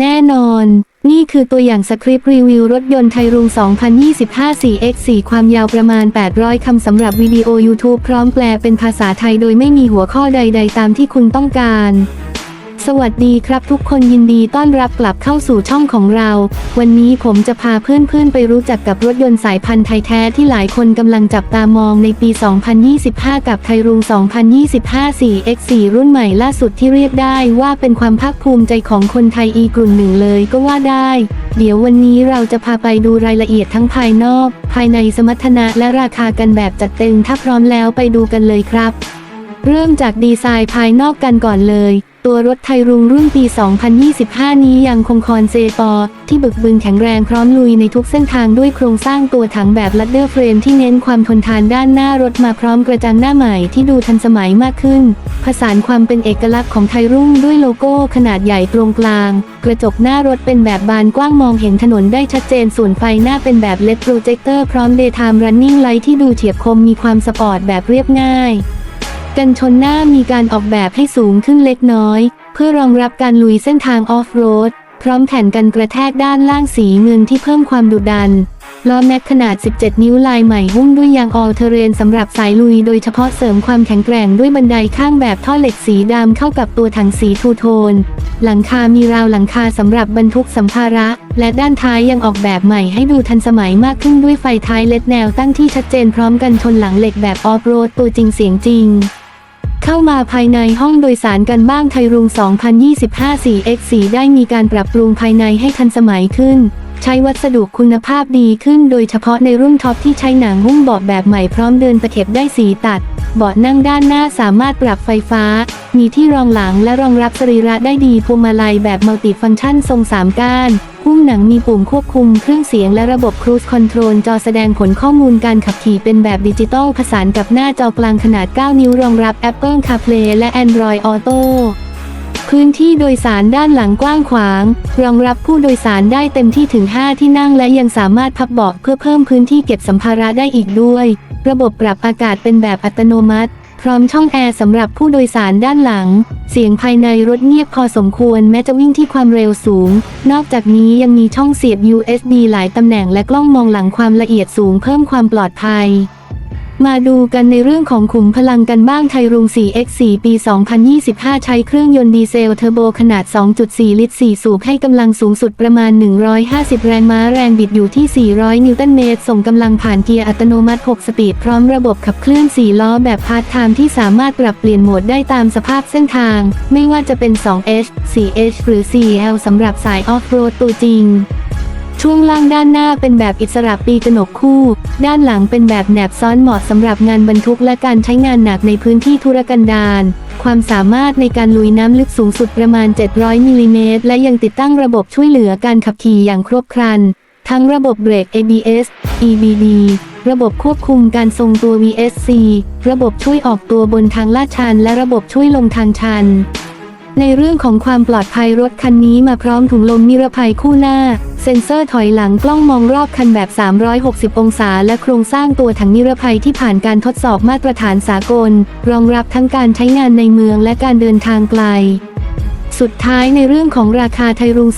แนี่คือตัวอย่างสคริปต์รีวิวรถยนต์ไทยรุง 2025 4x4 ความยาวประมาณ 800 คำสำหรับวิดีโอ YouTube พร้อมแปลเป็นภาษาไทยโดยไม่มีหัวข้อใด ๆ ตามที่คุณต้องการ สวัสดีครับทุกคนยินดีต้อนรับกลับเข้าสู่ช่องของเรา วันนี้ผมจะพาเพื่อนๆไปรู้จักกับรถยนต์สายพันธุ์ไทยแท้ที่หลายคนกำลังจับตามองในปี 2025 กับไทยรุง 2025 4x4 รุ่นใหม่ล่าสุดที่เรียกได้ว่าเป็นความภาคภูมิใจของคนไทยอีกกลุ่มหนึ่งเลยก็ว่าได้ เดี๋ยววันนี้เราจะพาไปดูรายละเอียดทั้งภายนอก ภายในสมรรถนะและราคากันแบบจัดเต็มถ้าพร้อมแล้วไปดูกันเลยครับ เริ่มจากดีไซน์ภายนอกกันก่อนเลย ตัวรถไทยรุงรุ่นปี 2025 นี้ยังคงคอนเซปอร์ที่บึกบึนแข็งแรงพร้อมลุยในทุกเส้นทางด้วยโครงสร้างตัวถังแบบลัดเดอร์เฟรมที่เน้นความทนทานด้านหน้ารถมาพร้อมกระจังหน้าใหม่ที่ดูทันสมัยมากขึ้น ผสานความเป็นเอกลักษณ์ของไทยรุ่งด้วยโลโก้ขนาดใหญ่ตรงกลาง กระจกหน้ารถเป็นแบบบานกว้างมองเห็นถนนได้ชัดเจนส่วนไฟหน้าเป็นแบบเลดโปรเจคเตอร์พร้อม Daytime Running Light ที่ดูเฉียบคมมีความสปอร์ตแบบเรียบง่าย กันชนหน้ามีการออกแบบให้สูงขึ้นเล็กน้อย เพื่อรองรับการลุยเส้นทางออฟโรด พร้อมแผ่นกันกระแทกด้านล่างสีเงินที่เพิ่มความดุดันล้อแม็กขนาด 17 นิ้วลายใหม่หุ้มด้วยยางออลเทเรนสำหรับสายลุยโดยเฉพาะเสริมความแข็งแกร่งด้วยบันไดข้างแบบท่อเหล็กสีดำเข้ากับตัวถังสีทูโทน หลังคามีราวหลังคาสำหรับบรรทุกสัมภาระ และด้านท้ายยังออกแบบใหม่ให้ดูทันสมัยมากขึ้นด้วยไฟท้ายเล็ดแนวตั้งที่ชัดเจนพร้อมกันชนหลังเหล็กแบบออฟโรดตัวจริงเสียงจริง เข้ามาภายในห้องโดยสารกันบ้างไทยรุง 2025 4x4 ได้มีการปรับปรุงภายในให้ทันสมัยขึ้น ใช้วัสดุคุณภาพดีขึ้นโดยเฉพาะในรุ่นท็อปที่ใช้หนังหุ้มเบาะแบบใหม่พร้อมเดินตะเข็บได้สีตัด เบาะนั่งด้านหน้าสามารถปรับไฟฟ้า มีที่รองหลังและรองรับสรีระได้ดีพวงมาลัยแบบมัลติฟังก์ชันทรงสามก้าน หุ้มหนังมีปุ่มควบคุมเครื่องเสียงและระบบครู i คอนโทรลจอแสดงผลข้อมูลการขับขี่เป็นแบบดิจิตอลผสานกับหน้าจอกลางขนาด 9 นิ้วรองรับ Apple CarPlay และ Android Auto พื้นที่โดยสารด้านหลังกว้างขวาง รองรับผู้โดยสารได้เต็มที่ถึง 5 ที่นั่งและยังสามารถพับเบาะเพื่อเพิ่มพื้นที่เก็บสัมภาระได้อีกด้วย ระบบปรับอากาศเป็นแบบอัตโนมัติ ร้อมช่องแอร์สำหรับผู้โดยสารด้านหลัง เสียงภายในรถเงียบพอสมควรแม้จะวิ่งที่ความเร็วสูง นอกจากนี้ยังมีช่องเสียบ USB หลายตำแหน่งและกล้องมองหลังความละเอียดสูงเพิ่มความปลอดภัย มาดูกันในเรื่องของขุมพลังกันบ้างไทยรุง 4x4 ปี 2025 ใช้เครื่องยนต์ดีเซลเทอร์โบขนาด 2.4 ลิตร 4 สูบให้กำลังสูงสุดประมาณ 150 แรงม้าแรงบิดอยู่ที่ 400 นิวตันเมตร ส่งกำลังผ่านเกียร์อัตโนมัติ 6 สปีด พร้อมระบบขับเคลื่อน 4 ล้อแบบพาร์ทไทม์ที่สามารถปรับเปลี่ยนโหมดได้ตามสภาพเส้นทาง ไม่ว่าจะเป็น 2H 4H หรือ 4L สำหรับสายออฟโรดตัวจริง ช่วงล่างด้านหน้าเป็นแบบอิสระปีกนกคู่ ด้านหลังเป็นแบบแหนบซ้อนเหมาะสำหรับงานบรรทุกและการใช้งานหนักในพื้นที่ธุรกันดารความสามารถในการลุยน้ำลึกสูงสุดประมาณ 700มิลลิเมตรและยังติดตั้งระบบช่วยเหลือการขับขี่อย่างครบครัน ทั้งระบบเบรก ABS EBD ระบบควบคุมการทรงตัว VSC ระบบช่วยออกตัวบนทางลาดชัน และระบบช่วยลงทางชัน ในเรื่องของความปลอดภัยรถคันนี้มาพร้อมถุงลมนิรภัยคู่หน้า เซ็นเซอร์ถอยหลังกล้องมองรอบคันแบบ 360 องศา และโครงสร้างตัวถังนิรภัยที่ผ่านการทดสอบมาตรฐานสากล รองรับทั้งการใช้งานในเมืองและการเดินทางไกล สุดท้ายในเรื่องของราคาไทยรุง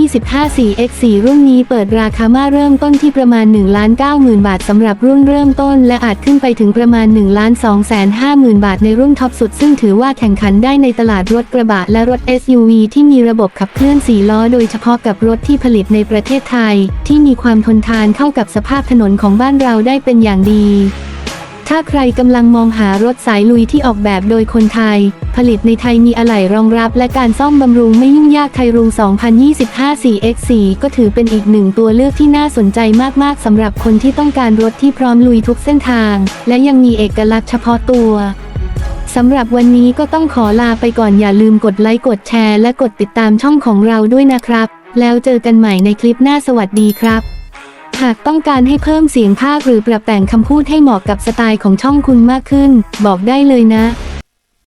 2025 4x4 รุ่นนี้เปิดราคามาเริ่มต้นที่ประมาณ 1 9 0 0 0 0 บาทสำหรับรุ่นเริ่มต้น และอาจขึ้นไปถึงประมาณ 1 2 5 0 0 0 0 บาทในรุ่นท็อปสุด ซึ่งถือว่าแข่งขันได้ในตลาดรถกระบะและรถ SUV ที่มีระบบขับเคลื่อน 4 ล้อ โดยเฉพาะกับรถที่ผลิตในประเทศไทย ที่มีความทนทานเข้ากับสภาพถนนของบ้านเราได้เป็นอย่างดี ถ้าใครกำลังมองหารถสายลุยที่ออกแบบโดยคนไทย ผลิตในไทยมีอะไหล่รองรับและการซ่อมบำรุงไม่ยุ่งยากไทยรุง 2025 4x4 ก็ถือเป็นอีกหนึ่งตัวเลือกที่น่าสนใจมาก ๆสำหรับคนที่ต้องการรถที่พร้อมลุยทุกเส้นทาง และยังมีเอกลักษณ์เฉพาะตัวสำหรับวันนี้ก็ต้องขอลาไปก่อนอย่าลืมกดไลค์กดแชร์และกดติดตามช่องของเราด้วยนะครับ แล้วเจอกันใหม่ในคลิปหน้าสวัสดีครับ หากต้องการให้เพิ่มเสียงภาคหรือปรับแต่งคำพูดให้เหมาะกับสไตล์ของช่องคุณมากขึ้น บอกได้เลยนะ